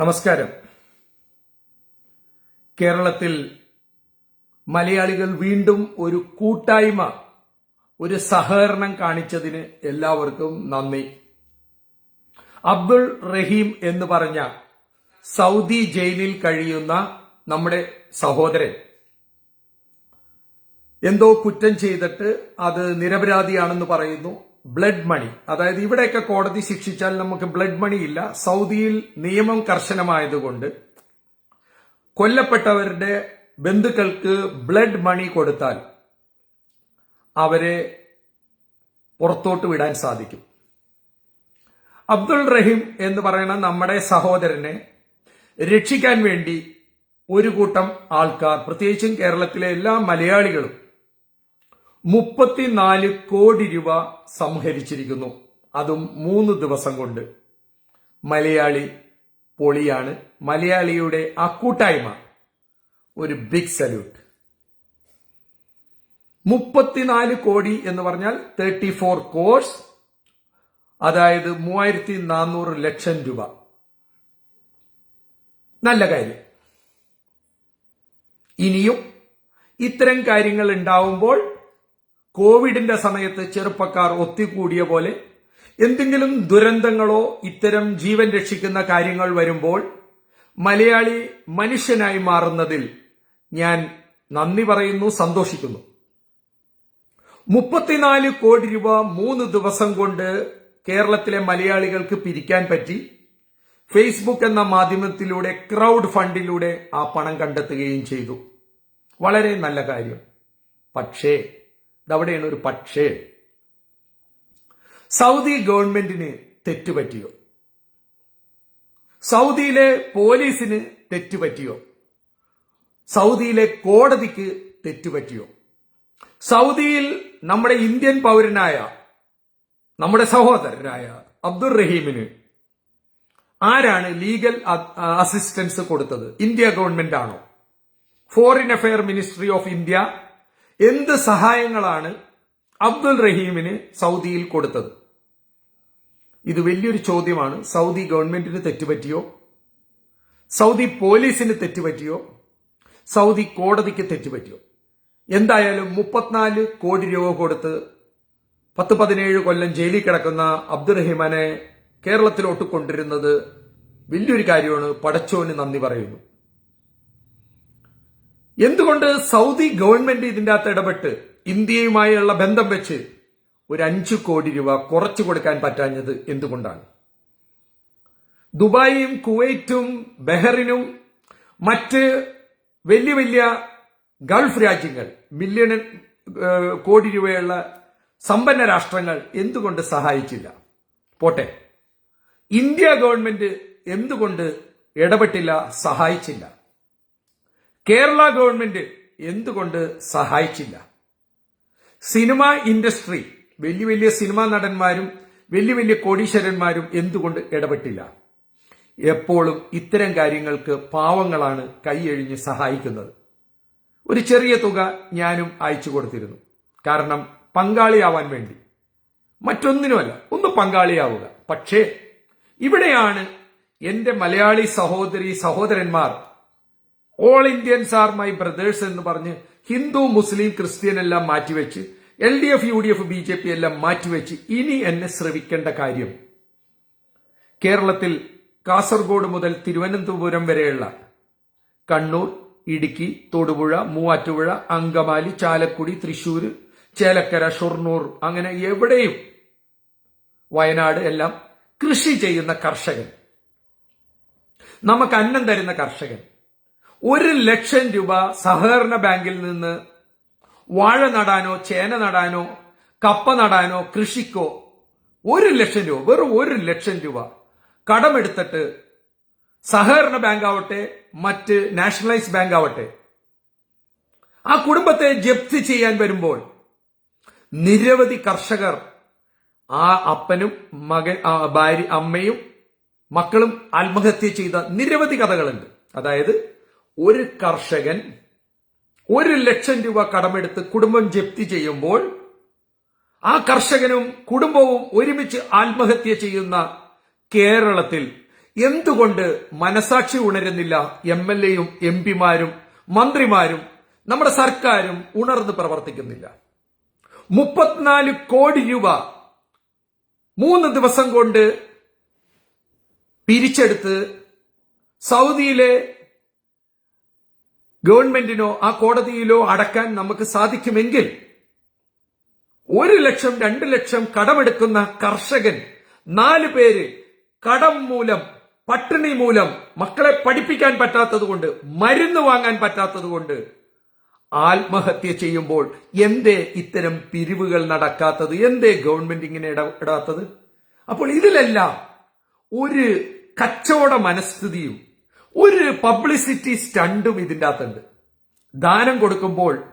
നമസ്കാരം. കേരളത്തിൽ മലയാളികൾ വീണ്ടും ഒരു കൂട്ടായ്മ ഒരു സഹകരണം കാണിച്ചതിന് എല്ലാവർക്കും നന്ദി. അബ്ദുൾ റഹീം എന്ന് പറഞ്ഞ സൗദി ജയിലിൽ കഴിയുന്ന നമ്മുടെ സഹോദരൻ. എന്തോ കുറ്റം ചെയ്തിട്ട് അത് നിരപരാധിയാണെന്ന് പറയുന്നു. ബ്ലഡ് മണി അതായത് ഇവിടെയൊക്കെ കോടതി ശിക്ഷിച്ചാൽ നമുക്ക് ബ്ലഡ് മണി ഇല്ല. സൗദിയിൽ നിയമം കർശനമായതുകൊണ്ട് കൊല്ലപ്പെട്ടവരുടെ ബന്ധുക്കൾക്ക് ബ്ലഡ് മണി കൊടുത്താൽ അവരെ പുറത്തോട്ട് വിടാൻ സാധിക്കും. അബ്ദുൾ റഹീം എന്ന് പറയുന്ന നമ്മുടെ സഹോദരനെ രക്ഷിക്കാൻ വേണ്ടി ഒരു കൂട്ടം ആൾക്കാർ പ്രത്യേകിച്ചും കേരളത്തിലെ എല്ലാ മലയാളികളും മുപ്പത്തിനാല് കോടി രൂപ സംഹരിച്ചിരിക്കുന്നു. അതും മൂന്ന് ദിവസം കൊണ്ട്. മലയാളി പൊളിയാണ്. മലയാളിയുടെ ആ കൂട്ടായ്മ. ഒരു ബിഗ് സല്യൂട്ട് മുപ്പത്തിനാല് കോടി എന്ന് പറഞ്ഞാൽ തേർട്ടി ഫോർ കോഴ്സ് അതായത് മൂവായിരത്തി നാനൂറ് ലക്ഷം രൂപ. നല്ല കാര്യം. ഇനിയും ഇത്തരം കാര്യങ്ങൾ ഉണ്ടാവുമ്പോൾ കോവിഡിന്റെ സമയത്ത് ചെറുപ്പക്കാർ ഒത്തുകൂടിയ പോലെ എന്തെങ്കിലും ദുരന്തങ്ങളോ ഇത്തരം ജീവൻ രക്ഷിക്കുന്ന കാര്യങ്ങൾ വരുമ്പോൾ മലയാളി മനുഷ്യനായി മാറുന്നതിൽ ഞാൻ നന്ദി പറയുന്നു സന്തോഷിക്കുന്നു. മുപ്പത്തിനാല് കോടി രൂപ മൂന്ന് ദിവസം കൊണ്ട് കേരളത്തിലെ മലയാളികൾക്ക് പിരിക്കാൻ പറ്റി. ഫേസ്ബുക്ക് എന്ന മാധ്യമത്തിലൂടെ ക്രൗഡ് ഫണ്ടിലൂടെ ആ പണം കണ്ടെത്തുകയും ചെയ്തു. വളരെ നല്ല കാര്യം. പക്ഷേ ഇതവിടെയാണ് ഒരു പക്ഷേ സൗദി ഗവൺമെന്റിന് തെറ്റുപറ്റിയോ? സൗദിയിലെ പോലീസിന് തെറ്റുപറ്റിയോ? സൗദിയിലെ കോടതിക്ക് തെറ്റുപറ്റിയോ? സൗദിയിൽ നമ്മുടെ ഇന്ത്യൻ പൗരനായ നമ്മുടെ സഹോദരനായ അബ്ദുൾ റഹീമിന് ആരാണ് ലീഗൽ അസിസ്റ്റൻസ് കൊടുത്തത്? ഇന്ത്യ ഗവൺമെന്റ് ആണോ foreign affair ministry of India എന്ത് സഹായങ്ങളാണ് അബ്ദുൽ റഹീമിന് സൗദിയിൽ കൊടുത്തത്? ഇത് വലിയൊരു ചോദ്യമാണ്. സൗദി ഗവൺമെന്റിന് തെറ്റുപറ്റിയോ? സൗദി പോലീസിന് തെറ്റുപറ്റിയോ? സൗദി കോടതിക്ക് തെറ്റുപറ്റിയോ? എന്തായാലും മുപ്പത്തിനാല് കോടി രൂപ കൊടുത്ത് പത്ത് പതിനേഴ് കൊല്ലം ജയിലിൽ കിടക്കുന്ന അബ്ദുറഹിമാനെ കേരളത്തിലോട്ട് കൊണ്ടിരുന്നത് വലിയൊരു കാര്യമാണ്. പടച്ചോന് നന്ദി പറയുന്നു. എന്തുകൊണ്ട് സൗദി ഗവൺമെന്റ് ഇതിന്റെ അകത്ത് ഇടപെട്ട് ഇന്ത്യയുമായുള്ള ബന്ധം വെച്ച് ഒരു അഞ്ചു കോടി രൂപ കുറച്ചു കൊടുക്കാൻ പറ്റാഞ്ഞത് എന്തുകൊണ്ടാണ്? ദുബായും കുവൈറ്റും ബഹറിനും മറ്റ് വലിയ വലിയ ഗൾഫ് രാജ്യങ്ങൾ മില്യൺ കോടി രൂപയുള്ള സമ്പന്ന രാഷ്ട്രങ്ങൾ എന്തുകൊണ്ട് സഹായിച്ചില്ല? പോട്ടെ. ഇന്ത്യ ഗവൺമെന്റ് എന്തുകൊണ്ട് ഇടപെട്ടില്ല സഹായിച്ചില്ല? കേരള ഗവൺമെന്റ് എന്തുകൊണ്ട് സഹായിച്ചില്ല? സിനിമ ഇൻഡസ്ട്രി വലിയ വലിയ സിനിമാ നടന്മാരും വലിയ വലിയ കോടീശ്വരന്മാരും എന്തുകൊണ്ട് ഇടപെട്ടില്ല? എപ്പോഴും ഇത്തരം കാര്യങ്ങൾക്ക് പാവങ്ങളാണ് കൈയഴിഞ്ഞ് സഹായിക്കുന്നത്. ഒരു ചെറിയ തുക ഞാനും അയച്ചു കൊടുത്തിരുന്നു. കാരണം പങ്കാളിയാവാൻ വേണ്ടി. മറ്റൊന്നിനുമല്ല ഒന്ന് പങ്കാളിയാവുക. പക്ഷേ ഇവിടെയാണ് എന്റെ മലയാളി സഹോദരി സഹോദരന്മാർ all Indians are my brothers എന്ന് പറഞ്ഞ് ഹിന്ദു മുസ്ലിം ക്രിസ്ത്യൻ എല്ലാം മാറ്റിവെച്ച് L D F U D F B J P എല്ലാം മാറ്റിവെച്ച് ഇനി എന്നെ ശ്രവിക്കേണ്ട കാര്യം. കേരളത്തിൽ കാസർഗോഡ് മുതൽ തിരുവനന്തപുരം വരെയുള്ള കണ്ണൂർ ഇടുക്കി തൊടുപുഴ മൂവാറ്റുപുഴ അങ്കമാലി ചാലക്കുടി തൃശൂർ ചേലക്കര ഷൊർണൂർ അങ്ങനെ എവിടെയും വയനാട് എല്ലാം കൃഷി ചെയ്യുന്ന കർഷകൻ. നമുക്ക് അന്നം തരുന്ന കർഷകൻ. ഒരു ലക്ഷം രൂപ സഹകരണ ബാങ്കിൽ നിന്ന് വാഴ നടാനോ ചേന നടാനോ കപ്പ നടാനോ കൃഷിക്കോ ഒരു ലക്ഷം രൂപ വെറും ഒരു ലക്ഷം രൂപ കടമെടുത്തിട്ട് സഹകരണ ബാങ്ക് ആവട്ടെ മറ്റ് നാഷണലൈസ് ബാങ്ക് ആവട്ടെ ആ കുടുംബത്തെ ജപ്തി ചെയ്യാൻ വരുമ്പോൾ നിരവധി കർഷകർ ആ അപ്പനും മകൻ ഭാര്യ അമ്മയും മക്കളും ആത്മഹത്യ ചെയ്ത നിരവധി കഥകളുണ്ട്. അതായത് ഒരു കർഷകൻ ഒരു ലക്ഷം രൂപ കടമെടുത്ത് കുടുംബം ജപ്തി ചെയ്യുമ്പോൾ ആ കർഷകനും കുടുംബവും ഒരുമിച്ച് ആത്മഹത്യ ചെയ്യുന്ന കേരളത്തിൽ എന്തുകൊണ്ട് മനസാക്ഷി ഉണരുന്നില്ല എം എൽ എയും എം പിമാരും മന്ത്രിമാരും നമ്മുടെ സർക്കാരും ഉണർന്ന് പ്രവർത്തിക്കുന്നില്ല. മുപ്പത്തിനാല് കോടി രൂപ മൂന്ന് ദിവസം കൊണ്ട് പിരിച്ചെടുത്ത് സൗദിയിലെ ഗവൺമെന്റിനോ ആ കോടതിയിലോ അടക്കാൻ നമുക്ക് സാധിക്കുമെങ്കിൽ ഒരു ലക്ഷം രണ്ട് ലക്ഷം കടമെടുക്കുന്ന കർഷകൻ നാല് പേര് കടം മൂലം പട്ടിണി മൂലം മക്കളെ പഠിപ്പിക്കാൻ പറ്റാത്തതുകൊണ്ട് മരുന്ന് വാങ്ങാൻ പറ്റാത്തതുകൊണ്ട് ആത്മഹത്യ ചെയ്യുമ്പോൾ എന്തേ ഇത്തരം പിരിവുകൾ നടക്കാത്തത്? എന്തേ ഗവൺമെന്റ് ഇങ്ങനെ ഇടപെടാത്തത് അപ്പോൾ ഇതിലെല്ലാം ഒരു കച്ചവട മനസ്ഥിതിയും ഒരു പബ്ലിസിറ്റി സ്റ്റണ്ടും ഇതിന്റെ അകത്തുണ്ട്. ദാനം കൊടുക്കുമ്പോൾ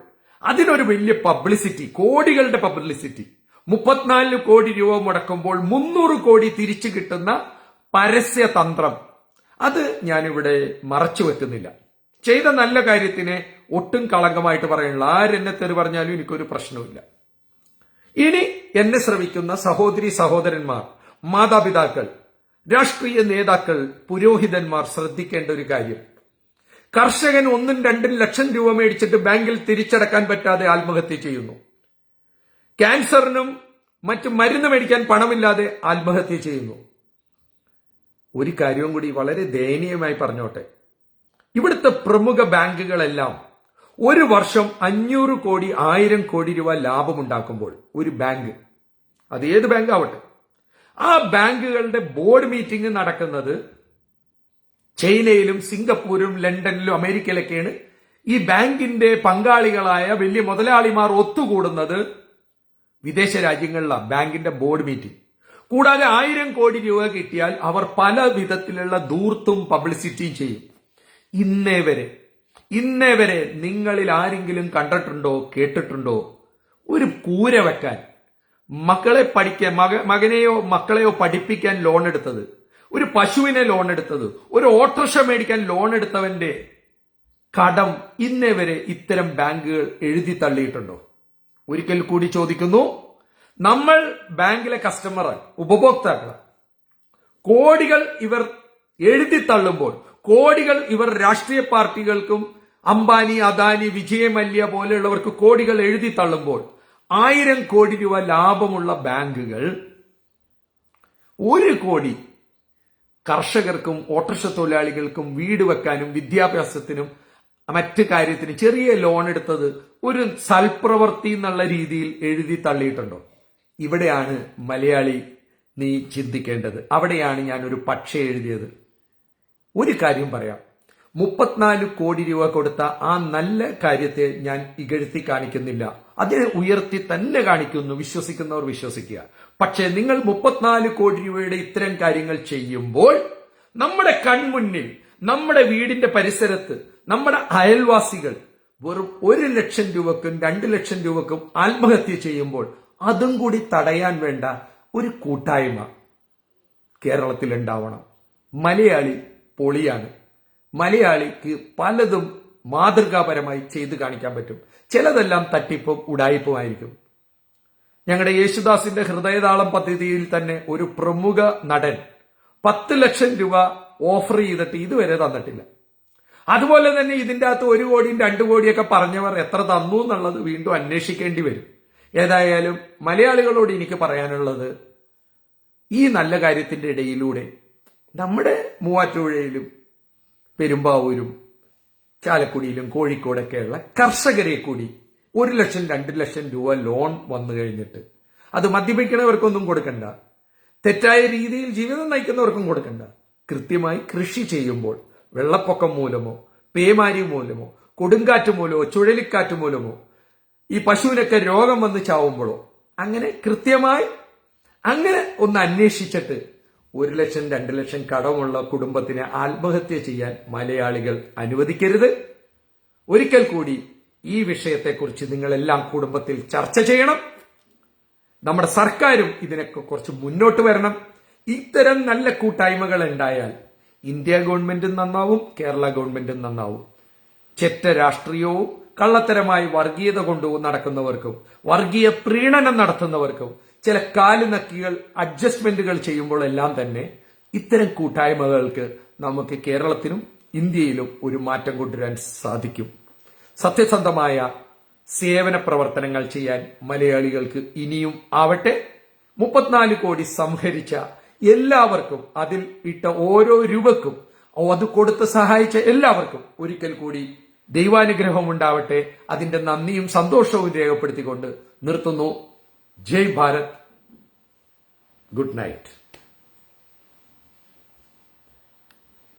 അതിനൊരു വലിയ പബ്ലിസിറ്റി കോടികളുടെ പബ്ലിസിറ്റി മുപ്പത്തിനാല് കോടി രൂപ മുടക്കുമ്പോൾ മുന്നൂറ് കോടി തിരിച്ചു കിട്ടുന്ന പരസ്യ തന്ത്രം. അത് ഞാനിവിടെ മറച്ചു വെക്കുന്നില്ല. ചെയ്ത നല്ല കാര്യത്തിനെ ഒട്ടും കളങ്കമായിട്ട് പറയുന്നില്ല ആരെന്നെ തെറി പറഞ്ഞാലും എനിക്കൊരു പ്രശ്നവുമില്ല. ഇനി എന്നെ ശ്രമിക്കുന്ന സഹോദരി സഹോദരന്മാർ മാതാപിതാക്കൾ രാഷ്ട്രീയ നേതാക്കൾ പുരോഹിതന്മാർ ശ്രദ്ധിക്കേണ്ട ഒരു കാര്യം. കർഷകൻ ഒന്നും രണ്ടും ലക്ഷം രൂപ മേടിച്ചിട്ട് ബാങ്കിൽ തിരിച്ചടക്കാൻ പറ്റാതെ ആത്മഹത്യ ചെയ്യുന്നു. ക്യാൻസറിനും മറ്റു മരുന്ന് മേടിക്കാൻ പണമില്ലാതെ ആത്മഹത്യ ചെയ്യുന്നു. ഒരു കാര്യവും കൂടി വളരെ ദയനീയമായി പറഞ്ഞോട്ടെ. ഇവിടുത്തെ പ്രമുഖ ബാങ്കുകളെല്ലാം ഒരു വർഷം അഞ്ഞൂറ് കോടി ആയിരം കോടി രൂപ ലാഭമുണ്ടാക്കുമ്പോൾ ഒരു ബാങ്ക്. അത് ഏത് ബാങ്ക് ആവട്ടെ ആ ബാങ്കുകളുടെ ബോർഡ് മീറ്റിംഗ് നടക്കുന്നത് ചൈനയിലും സിംഗപ്പൂരും ലണ്ടനിലും അമേരിക്കയിലൊക്കെയാണ്. ഈ ബാങ്കിന്റെ പങ്കാളികളായ വലിയ മുതലാളിമാർ ഒത്തുകൂടുന്നത് വിദേശ രാജ്യങ്ങളിലാണ് ബാങ്കിന്റെ ബോർഡ് മീറ്റിംഗ്. കൂടാതെ ആയിരം കോടി രൂപ കിട്ടിയാൽ അവർ പല വിധത്തിലുള്ള ദൂർത്തും പബ്ലിസിറ്റിയും ചെയ്യും. ഇന്നേ വരെ ഇന്നേ വരെ നിങ്ങളിൽ ആരെങ്കിലും കണ്ടിട്ടുണ്ടോ കേട്ടിട്ടുണ്ടോ? ഒരു കൂര വെക്കാൻ. മക്കളെ പഠിക്കാൻ മക മകനെയോ മക്കളെയോ പഠിപ്പിക്കാൻ ലോൺ എടുത്തത്. ഒരു പശുവിനെ ലോൺ എടുത്തത്. ഒരു ഓട്ടോറിക്ഷ മേടിക്കാൻ ലോൺ എടുത്തവന്റെ കടം ഇന്നേ വരെ ഇത്തരം ബാങ്കുകൾ എഴുതി തള്ളിയിട്ടുണ്ടോ? ഒരിക്കൽ കൂടി ചോദിക്കുന്നു. നമ്മൾ ബാങ്കിലെ കസ്റ്റമർ ഉപഭോക്താക്കൾ കോടികൾ ഇവർ എഴുതി തള്ളുമ്പോൾ കോടികൾ ഇവർ രാഷ്ട്രീയ പാർട്ടികൾക്കും അംബാനി അദാനി വിജയ മല്യ പോലെയുള്ളവർക്ക് കോടികൾ എഴുതി തള്ളുമ്പോൾ ആയിരം കോടി രൂപ ലാഭമുള്ള ബാങ്കുകൾ ഒരു കോടി കർഷകർക്കും ഓട്ടർഷ തൊഴിലാളികൾക്കും വീട് വെക്കാനും വിദ്യാഭ്യാസത്തിനും മറ്റ് കാര്യത്തിന് ചെറിയ ലോൺ എടുത്തത് ഒരു സൽപ്രവൃത്തി എന്നുള്ള രീതിയിൽ എഴുതി തള്ളിയിട്ടുണ്ടോ? ഇവിടെയാണ് മലയാളി നീ ചിന്തിക്കേണ്ടത്. അവിടെയാണ് ഞാൻ ഒരു പക്ഷ എഴുതിയത്. ഒരു കാര്യം പറയാം. മുപ്പത്തിനാല് കോടി രൂപ കൊടുത്ത ആ നല്ല കാര്യത്തെ ഞാൻ ഇകഴ്ത്തി കാണിക്കുന്നില്ല. അതിനെ ഉയർത്തി തന്നെ കാണിക്കുന്നു വിശ്വസിക്കുന്നവർ വിശ്വസിക്കുക. പക്ഷേ നിങ്ങൾ മുപ്പത്തിനാല് കോടി രൂപയുടെ ഇത്തരം കാര്യങ്ങൾ ചെയ്യുമ്പോൾ നമ്മുടെ കൺമുന്നിൽ നമ്മുടെ വീടിന്റെ പരിസരത്ത് നമ്മുടെ അയൽവാസികൾ വെറും ഒരു ലക്ഷം രൂപക്കും രണ്ട് ലക്ഷം രൂപക്കും ആത്മഹത്യ ചെയ്യുമ്പോൾ അതും കൂടി തടയാൻ വേണ്ട ഒരു കൂട്ടായ്മ കേരളത്തിൽ ഉണ്ടാവണം മലയാളി പൊളിയാണ്. മലയാളിക്ക് പലതും മാതൃകാപരമായി ചെയ്തു കാണിക്കാൻ പറ്റും. ചിലതെല്ലാം തട്ടിപ്പും ഉടായിപ്പുമായിരിക്കും ഞങ്ങളുടെ യേശുദാസിന്റെ ഹൃദയതാളം പദ്ധതിയിൽ തന്നെ ഒരു പ്രമുഖ നടൻ പത്ത് ലക്ഷം രൂപ ഓഫർ ചെയ്തിട്ട് ഇതുവരെ തന്നിട്ടില്ല. അതുപോലെ തന്നെ ഇതിന്റെ അകത്ത് ഒരു കോടിയും രണ്ടു കോടിയൊക്കെ പറഞ്ഞവർ എത്ര തന്നു എന്നുള്ളത് വീണ്ടും അന്വേഷിക്കേണ്ടി വരും. ഏതായാലും മലയാളികളോട് എനിക്ക് പറയാനുള്ളത് ഈ നല്ല കാര്യത്തിന്റെ ഇടയിലൂടെ നമ്മുടെ മൂവാറ്റുപുഴയിലും പെരുമ്പാവൂരും ചാലക്കുടിയിലും കോഴിക്കോടൊക്കെയുള്ള കർഷകരെ കൂടി ഒരു ലക്ഷം രണ്ട് ലക്ഷം രൂപ ലോൺ വന്നു കഴിഞ്ഞിട്ട്. അത് മദ്യപിക്കണവർക്കൊന്നും കൊടുക്കണ്ട. തെറ്റായ രീതിയിൽ ജീവിതം നയിക്കുന്നവർക്കും കൊടുക്കണ്ട. കൃത്യമായി കൃഷി ചെയ്യുമ്പോൾ വെള്ളപ്പൊക്കം മൂലമോ പേമാരി മൂലമോ കൊടുങ്കാറ്റ് മൂലമോ ചുഴലിക്കാറ്റ് മൂലമോ ഈ പശുവിനൊക്കെ രോഗം വന്ന് ചാവുമ്പോഴോ അങ്ങനെ കൃത്യമായി അങ്ങനെ ഒന്ന് അന്വേഷിച്ചിട്ട് ഒരു ലക്ഷം രണ്ട് ലക്ഷം കടമുള്ള കുടുംബത്തിന് ആത്മഹത്യ ചെയ്യാൻ മലയാളികൾ അനുവദിക്കരുത്. ഒരിക്കൽ കൂടി ഈ വിഷയത്തെക്കുറിച്ച് നിങ്ങളെല്ലാം കുടുംബത്തിൽ ചർച്ച ചെയ്യണം. നമ്മുടെ സർക്കാരും ഇതിനൊക്കെ കുറച്ച് മുന്നോട്ട് വരണം. ഇത്തരം നല്ല കൂട്ടായ്മകൾ ഉണ്ടായാൽ ഇന്ത്യ ഗവൺമെന്റും നന്നാവും കേരള ഗവൺമെന്റും നന്നാവും. ചെറ്റ രാഷ്ട്രീയവും കള്ളത്തരമായി വർഗീയത കൊണ്ടു നടക്കുന്നവർക്കും വർഗീയ പ്രീണനം നടത്തുന്നവർക്കും ചില കാലുനക്കികൾ അഡ്ജസ്റ്റ്മെന്റുകൾ ചെയ്യുമ്പോഴെല്ലാം തന്നെ ഇത്തരം കൂട്ടായ്മകൾക്ക് നമുക്ക് കേരളത്തിനും ഇന്ത്യയിലും ഒരു മാറ്റം കൊണ്ടുവരാൻ സാധിക്കും. സത്യസന്ധമായ സേവന പ്രവർത്തനങ്ങൾ ചെയ്യാൻ മലയാളികൾക്ക് ഇനിയും ആവട്ടെ. മുപ്പത്തിനാല് കോടി സംഹരിച്ച എല്ലാവർക്കും അതിൽ ഇട്ട ഓരോ രൂപക്കും അത് കൊടുത്ത് സഹായിച്ച എല്ലാവർക്കും ഒരിക്കൽ കൂടി ദൈവാനുഗ്രഹം ഉണ്ടാവട്ടെ അതിന്റെ നന്ദിയും സന്തോഷവും രേഖപ്പെടുത്തിക്കൊണ്ട് നിർത്തുന്നു. जय भारत। Good night.